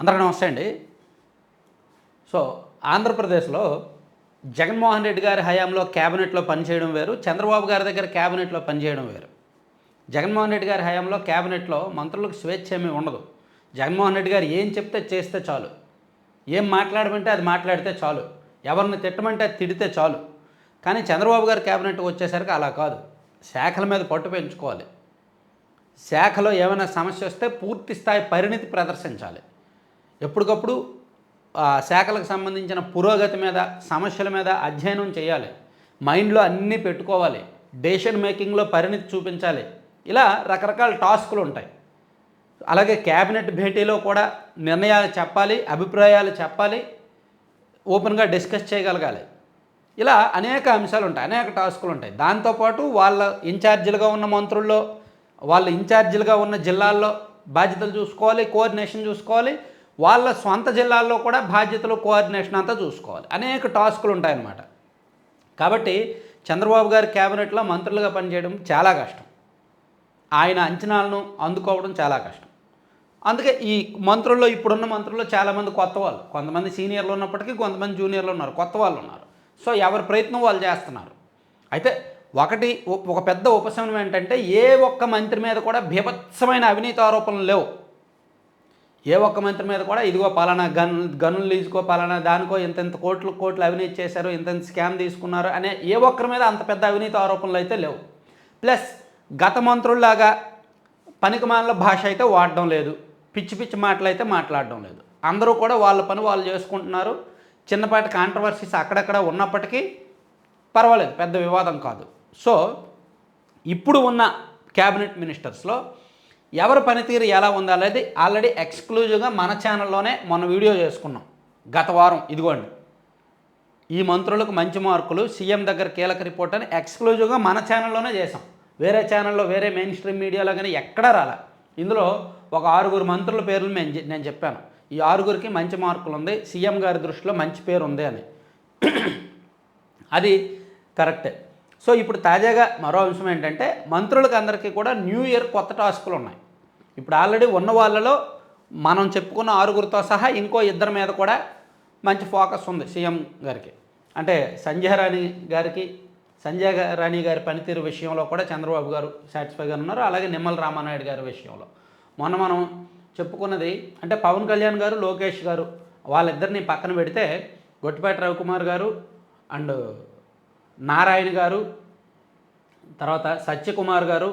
అందరికీ నమస్తే అండి. సో ఆంధ్రప్రదేశ్లో జగన్మోహన్ రెడ్డి గారి హయాంలో క్యాబినెట్లో పనిచేయడం వేరు చంద్రబాబు గారి దగ్గర క్యాబినెట్లో పనిచేయడం వేరు. జగన్మోహన్ రెడ్డి గారి హయాంలో క్యాబినెట్లో మంత్రులకు స్వేచ్ఛ ఏమీ ఉండదు. జగన్మోహన్ రెడ్డి గారు ఏం చెప్తే చేస్తే చాలు. ఏం మాట్లాడమంటే అది మాట్లాడితే చాలు. ఎవరిని తిట్టమంటే అది తిడితే చాలు. కానీ చంద్రబాబు గారి క్యాబినెట్ వచ్చేసరికి అలా కాదు. శాఖల మీద పట్టు పెంచుకోవాలి. శాఖలో ఏమైనా సమస్య వస్తే పూర్తి స్థాయి పరిణితి ప్రదర్శించాలి. ఎప్పటికప్పుడు ఆ శాఖలకు సంబంధించిన పురోగతి మీద సమస్యల మీద అధ్యయనం చేయాలి. మైండ్లో అన్నీ పెట్టుకోవాలి. డెసిషన్ మేకింగ్లో పరిణితి చూపించాలి. ఇలా రకరకాల టాస్కులు ఉంటాయి. అలాగే క్యాబినెట్ భేటీలో కూడా నిర్ణయాలు చెప్పాలి అభిప్రాయాలు చెప్పాలి ఓపెన్గా డిస్కస్ చేయగలగాలి. ఇలా అనేక అంశాలు ఉంటాయి అనేక టాస్కులు ఉంటాయి. దాంతోపాటు వాళ్ళ ఇన్ఛార్జీలుగా ఉన్న మంత్రుల్లో వాళ్ళ ఇన్ఛార్జీలుగా ఉన్న జిల్లాల్లో బాధ్యతలు చూసుకోవాలి కోఆర్డినేషన్ చూసుకోవాలి వాళ్ళ సొంత జిల్లాల్లో కూడా బాధ్యతలు కోఆర్డినేషన్ అంతా చూసుకోవాలి. అనేక టాస్కులు ఉంటాయన్నమాట. కాబట్టి చంద్రబాబు గారి క్యాబినెట్లో మంత్రులుగా పనిచేయడం చాలా కష్టం. ఆయన అంచనాలను అందుకోవడం చాలా కష్టం. అందుకే ఈ మంత్రుల్లో ఇప్పుడున్న మంత్రుల్లో చాలామంది కొత్త వాళ్ళు. కొంతమంది సీనియర్లు ఉన్నప్పటికీ కొంతమంది జూనియర్లు ఉన్నారు. కొత్త వాళ్ళు ఉన్నారు. సో ఎవరి ప్రయత్నం వాళ్ళు చేస్తున్నారు. అయితే ఒకటి ఒక పెద్ద ఉపశమనం ఏంటంటే ఏ ఒక్క మంత్రి మీద కూడా భీభత్సమైన అవినీతి ఆరోపణలు లేవు. ఏ ఒక్క మంత్రి మీద కూడా ఇదిగో పలానా గన్ గనులు లీజుకో పలానా దానికో ఇంత ఇంత కోట్లు కోట్లు అవినీతి చేశారు ఇంత ఇంత స్కామ్ తీసుకున్నారు అనే ఏ ఒక్కరి మీద అంత పెద్ద అవినీతి ఆరోపణలు అయితే లేవు. ప్లస్ గత మంత్రుల్లాగా పనికిమాల భాష అయితే వాడడం లేదు. పిచ్చి పిచ్చి మాటలు అయితే మాట్లాడడం లేదు. అందరూ కూడా వాళ్ళ పని వాళ్ళు చేసుకుంటున్నారు. చిన్నపాటి కాంట్రవర్సీస్ అక్కడక్కడ ఉన్నప్పటికీ పర్వాలేదు పెద్ద వివాదం కాదు. సో ఇప్పుడు ఉన్న క్యాబినెట్ మినిస్టర్స్లో ఎవరి పనితీరు ఎలా ఉందనేది ఆల్రెడీ ఎక్స్క్లూజివ్గా మన ఛానల్లోనే మొన్న వీడియో చేసుకున్నాం. గత వారం ఇదిగోండి. ఈ మంత్రులకు మంచి మార్కులు సీఎం దగ్గర కీలక రిపోర్ట్ అని ఎక్స్క్లూజివ్గా మన ఛానల్లోనే చేసాం వేరే ఛానల్లో వేరే మెయిన్ స్ట్రీమ్ మీడియాలో కానీ ఎక్కడా రాలే. ఇందులో ఒక ఆరుగురు మంత్రుల పేర్లు నేను నేను చెప్పాను. ఈ ఆరుగురికి మంచి మార్కులు ఉంది సీఎం గారి దృష్టిలో మంచి పేరు ఉంది అని. అది కరెక్టే. సో ఇప్పుడు తాజాగా మరో అంశం ఏంటంటే మంత్రులకు అందరికీ కూడా న్యూ ఇయర్ కొత్త టాస్కులు ఉన్నాయి. ఇప్పుడు ఆల్రెడీ ఉన్న వాళ్ళలో మనం చెప్పుకున్న ఆరుగురితో సహా ఇంకో ఇద్దరి మీద కూడా మంచి ఫోకస్ ఉంది సీఎం గారికి. అంటే సంజయ్ రాణి గారికి సంజయ్ రాణి గారి పనితీరు విషయంలో కూడా చంద్రబాబు గారు సాటిస్ఫైగా ఉన్నారు. అలాగే నిమ్మల రామానాయుడు గారి విషయంలో. మొన్న మనం చెప్పుకున్నది అంటే పవన్ కళ్యాణ్ గారు లోకేష్ గారు వాళ్ళిద్దరిని పక్కన పెడితే గొట్టిపాటి రవికుమార్ గారు అండ్ నారాయణ గారు తర్వాత సత్యకుమార్ గారు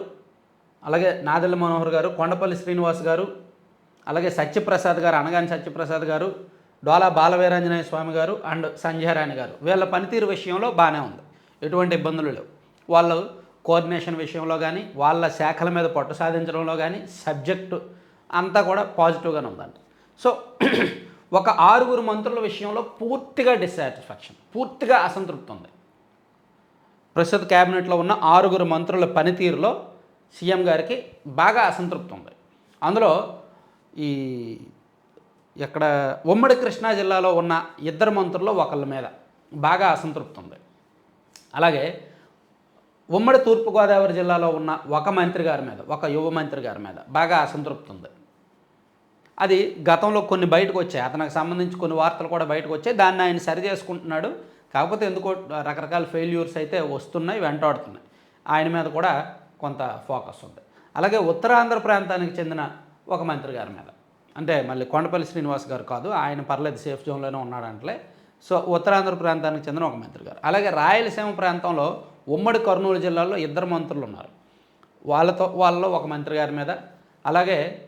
అలాగే నాదెల్ల మనోహర్ గారు కొండపల్లి శ్రీనివాస్ గారు అలాగే సత్యప్రసాద్ గారు అనగాని సత్యప్రసాద్ గారు డోలా బాలవీరాంజనేయ స్వామి గారు అండ్ సంజయ్ గారు. వీళ్ళ పనితీరు విషయంలో బాగానే ఉంది. ఎటువంటి ఇబ్బందులు లేవు. వాళ్ళు కోఆర్డినేషన్ విషయంలో కానీ వాళ్ళ శాఖల మీద పట్టు సాధించడంలో కానీ సబ్జెక్టు అంతా కూడా పాజిటివ్గానే ఉందండి సో ఒక ఆరుగురు మంత్రుల విషయంలో పూర్తిగా డిస్సాటిస్ఫాక్షన్ పూర్తిగా అసంతృప్తి ఉంది. ప్రస్తుత క్యాబినెట్లో ఉన్న ఆరుగురు మంత్రుల పనితీరులో సీఎం గారికి బాగా అసంతృప్తి ఉంది. అందులో ఈ ఇక్కడ ఉమ్మడి కృష్ణా జిల్లాలో ఉన్న ఇద్దరు మంత్రుల్లో ఒకళ్ళ మీద బాగా అసంతృప్తి ఉంది. అలాగే ఉమ్మడి తూర్పుగోదావరి జిల్లాలో ఉన్న ఒక మంత్రి గారి మీద ఒక యువ మంత్రి గారి మీద బాగా అసంతృప్తి ఉంది. అది గతంలో కొన్ని బయటకు వచ్చాయి. అతనికి సంబంధించి కొన్ని వార్తలు కూడా బయటకు వచ్చాయి. దాన్ని ఆయన సరి చేసుకుంటున్నాడు. కాకపోతే ఎందుకో రకరకాల ఫెయిల్యూర్స్ అయితే వస్తున్నాయి వెంటాడుతున్నాయి. ఆయన మీద కూడా కొంత ఫోకస్ ఉంది. అలాగే ఉత్తరాంధ్ర ప్రాంతానికి చెందిన ఒక మంత్రి గారి మీద. అంటే మళ్ళీ కొండపల్లి శ్రీనివాస్ గారు కాదు ఆయన పర్లేదు సేఫ్ జోన్లోనే ఉన్నాడంటే సో ఉత్తరాంధ్ర ప్రాంతానికి చెందిన ఒక మంత్రి గారు. అలాగే రాయలసీమ ప్రాంతంలో ఉమ్మడి కర్నూలు జిల్లాలో ఇద్దరు మంత్రులు ఉన్నారు. వాళ్ళతో వాళ్ళలో ఒక మంత్రి గారి మీద. అలాగే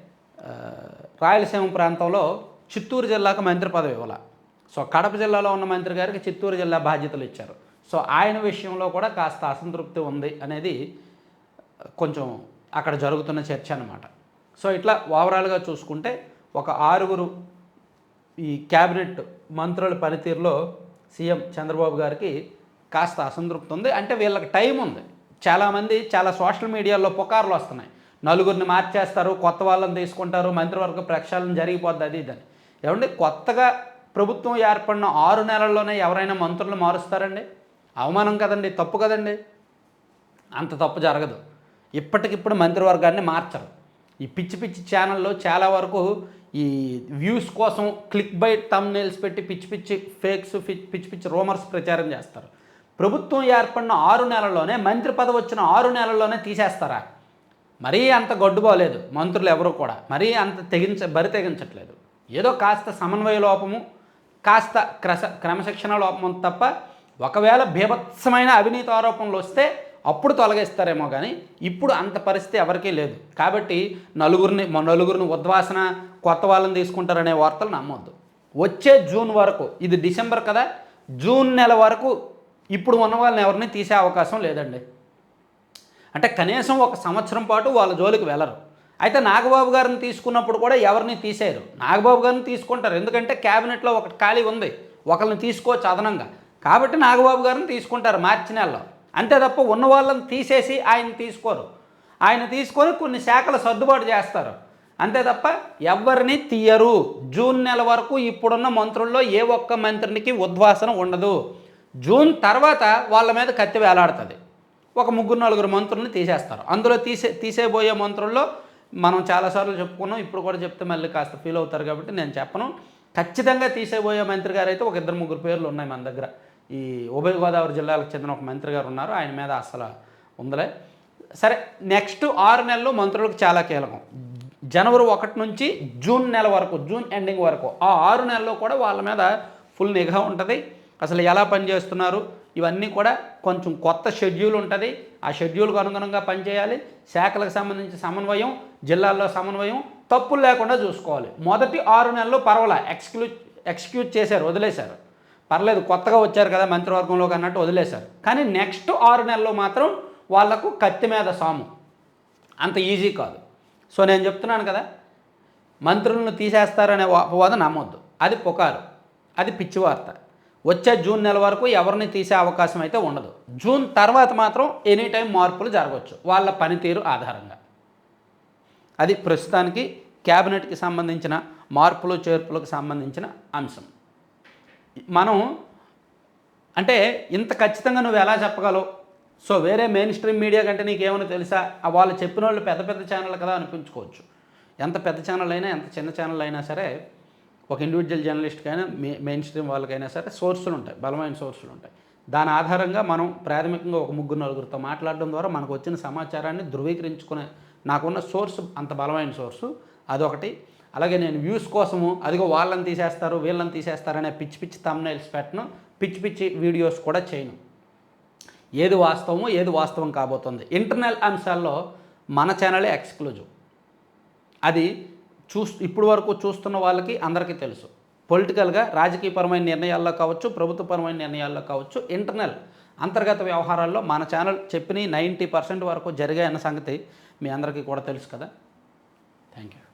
రాయలసీమ ప్రాంతంలో చిత్తూరు జిల్లాకు మంత్రి పదవి ఇవ్వాలి. సో కడప జిల్లాలో ఉన్న మంత్రి గారికి చిత్తూరు జిల్లా బాధ్యతలు ఇచ్చారు. సో ఆయన విషయంలో కూడా కాస్త అసంతృప్తి ఉంది అనేది కొంచెం అక్కడ జరుగుతున్న చర్చ అనమాట సో ఇట్లా ఓవరాల్గా చూసుకుంటే ఒక ఆరుగురు ఈ క్యాబినెట్ మంత్రుల పనితీరులో సీఎం చంద్రబాబు గారికి కాస్త అసంతృప్తి ఉంది. అంటే వీళ్ళకి టైం ఉంది. చాలామంది చాలా సోషల్ మీడియాలో పుకార్లు వస్తున్నాయి. నలుగురిని మార్చేస్తారు కొత్త వాళ్ళని తీసుకుంటారు మంత్రివర్గ ప్రక్షాళన జరిగిపోద్ది అది ఇదని ఏమండి? కొత్తగా ప్రభుత్వం ఏర్పడిన ఆరు నెలల్లోనే ఎవరైనా మంత్రులు మారుస్తారండి? అవమానం కదండి తప్పు కదండి? అంత తప్పు జరగదు. ఇప్పటికిప్పుడు మంత్రివర్గాన్ని మార్చరు. ఈ పిచ్చి పిచ్చి ఛానల్లో చాలా వరకు ఈ వ్యూస్ కోసం క్లిక్ బై టమ్ నెయిల్స్ పెట్టి పిచ్చి పిచ్చి ఫేక్స్ పిచ్చి పిచ్చి రూమర్స్ ప్రచారం చేస్తారు. ప్రభుత్వం ఏర్పడిన ఆరు నెలల్లోనే మంత్రి పదవి వచ్చిన ఆరు నెలల్లోనే తీసేస్తారా? మరీ అంత గొడ్డుపోలేదు మంత్రులు ఎవరు కూడా. మరీ అంత తెగించ బరి తెగించట్లేదు. ఏదో కాస్త సమన్వయ లోపము కాస్త క్రస క్రమశిక్షణ లోపం తప్ప ఒకవేళ బీభత్సమైన అవినీతి ఆరోపణలు వస్తే అప్పుడు తొలగిస్తారేమో కానీ ఇప్పుడు అంత పరిస్థితి ఎవరికీ లేదు. కాబట్టి నలుగురిని నలుగురిని ఉద్వాసన కొత్త వాళ్ళని తీసుకుంటారనే వార్తలు నమ్మొద్దు. వచ్చే జూన్ వరకు ఇది డిసెంబర్ కదా జూన్ నెల వరకు ఇప్పుడు ఉన్న వాళ్ళని ఎవరిని తీసే అవకాశం లేదండి. అంటే కనీసం ఒక సంవత్సరం పాటు వాళ్ళ జోలికి వెళ్ళరు. అయితే నాగబాబు గారిని తీసుకున్నప్పుడు కూడా ఎవరిని తీసేయరు. నాగబాబు గారిని తీసుకుంటారు. ఎందుకంటే క్యాబినెట్లో ఒకటి ఖాళీ ఉంది. ఒకరిని తీసుకోవచ్చు అదనంగా. కాబట్టి నాగబాబు గారిని తీసుకుంటారు మార్చి నెలలో. అంతే తప్ప ఉన్న వాళ్ళని తీసేసి ఆయన తీసుకోరు. ఆయన తీసుకొని కొన్ని శాఖలు సర్దుబాటు చేస్తారు. అంతే తప్ప ఎవరిని తీయరు. జూన్ నెల వరకు ఇప్పుడున్న మంత్రుల్లో ఏ ఒక్క మంత్రునికి ఉద్వాసన ఉండదు. జూన్ తర్వాత వాళ్ళ మీద కత్తి వేలాడుతుంది. ఒక ముగ్గురు నలుగురు మంత్రుల్ని తీసేస్తారు. అందులో తీసే తీసేబోయే మంత్రుల్లో మనం చాలాసార్లు చెప్పుకున్నాం ఇప్పుడు కూడా చెప్తే మళ్ళీ కాస్త ఫీల్ అవుతారు కాబట్టి నేను చెప్పను. ఖచ్చితంగా తీసేబోయే మంత్రి గారు అయితే ఒక ఇద్దరు ముగ్గురు పేర్లు ఉన్నాయి మన దగ్గర. ఈ ఉభయ గోదావరి జిల్లాలకు చెందిన ఒక మంత్రి గారు ఉన్నారు ఆయన మీద అసలు ఉందలే. సరే నెక్స్ట్ ఆరు నెలలు మంత్రులకు చాలా కీలకం. జనవరి ఒకటి నుంచి జూన్ నెల వరకు జూన్ ఎండింగ్ వరకు ఆ ఆరు నెలల్లో కూడా వాళ్ళ మీద ఫుల్ నిఘా ఉంటుంది. అసలు ఎలా పనిచేస్తున్నారు? ఇవన్నీ కూడా కొంచెం కొత్త షెడ్యూల్ ఉంటుంది. ఆ షెడ్యూల్కు అనుగుణంగా పనిచేయాలి. శాఖలకు సంబంధించి సమన్వయం జిల్లాల్లో సమన్వయం తప్పులు లేకుండా చూసుకోవాలి. మొదటి ఆరు నెలలు పర్వాలే. ఎక్స్క్లూ ఎక్స్క్యూట్ చేశారు వదిలేశారు. పర్లేదు కొత్తగా వచ్చారు కదా మంత్రివర్గంలోకి అన్నట్టు వదిలేశారు. కానీ నెక్స్ట్ ఆరు నెలలు మాత్రం వాళ్ళకు కత్తి మీద సాము. అంత ఈజీ కాదు. సో నేను చెప్తున్నాను కదా మంత్రులను తీసేస్తారనే అపవాదం నమ్మొద్దు. అది పుకారు. అది పిచ్చి వార్త వచ్చే జూన్ నెల వరకు ఎవరిని తీసే అవకాశం అయితే ఉండదు. జూన్ తర్వాత మాత్రం ఎనీ టైం మార్పులు జరగవచ్చు వాళ్ళ పనితీరు ఆధారంగా. అది ప్రస్తుతానికి క్యాబినెట్కి సంబంధించిన మార్పులు చేర్పులకు సంబంధించిన అంశం. మనం అంటే ఇంత ఖచ్చితంగా నువ్వు ఎలా చెప్పగలవు? సో వేరే మెయిన్ స్ట్రీమ్ మీడియా కంటే నీకేమైనా తెలుసా? వాళ్ళు చెప్పిన వాళ్ళు పెద్ద పెద్ద ఛానల్ కదా అనిపించుకోవచ్చు. ఎంత పెద్ద ఛానల్ అయినా ఎంత చిన్న ఛానల్ అయినా సరే ఒక ఇండివిజువల్ జర్నలిస్ట్కైనా మే మెయిన్ స్ట్రీమ్ వాళ్ళకైనా సరే సోర్సులు ఉంటాయి బలమైన సోర్సులు ఉంటాయి. దాని ఆధారంగా మనం ప్రాథమికంగా ఒక ముగ్గురు నలుగురితో మాట్లాడడం ద్వారా మనకు వచ్చిన సమాచారాన్ని ధృవీకరించుకునే నాకున్న సోర్సు అంత బలమైన సోర్సు అదొకటి. అలాగే నేను వ్యూస్ కోసము అదిగో వాళ్ళని తీసేస్తారు వీళ్ళని తీసేస్తారనే పిచ్చి పిచ్చి తమ్నైల్స్ పెట్టను పిచ్చి పిచ్చి వీడియోస్ కూడా చేయను. ఏది వాస్తవమో ఏది వాస్తవం కాబోతుంది. ఇంటర్నల్ అంశాల్లో మన ఛానలే ఎక్స్క్లూజివ్ అది చూస్ ఇప్పుడు వరకు చూస్తున్న వాళ్ళకి అందరికీ తెలుసు. పొలిటికల్గా రాజకీయపరమైన నిర్ణయాల్లో కావచ్చు ప్రభుత్వపరమైన నిర్ణయాల్లో కావచ్చు ఇంటర్నల్ అంతర్గత వ్యవహారాల్లో మన ఛానల్ చెప్పిన నైంటీ పర్సెంట్ వరకు జరిగాయన్న సంగతి మీ అందరికీ కూడా తెలుసు కదా. Thank you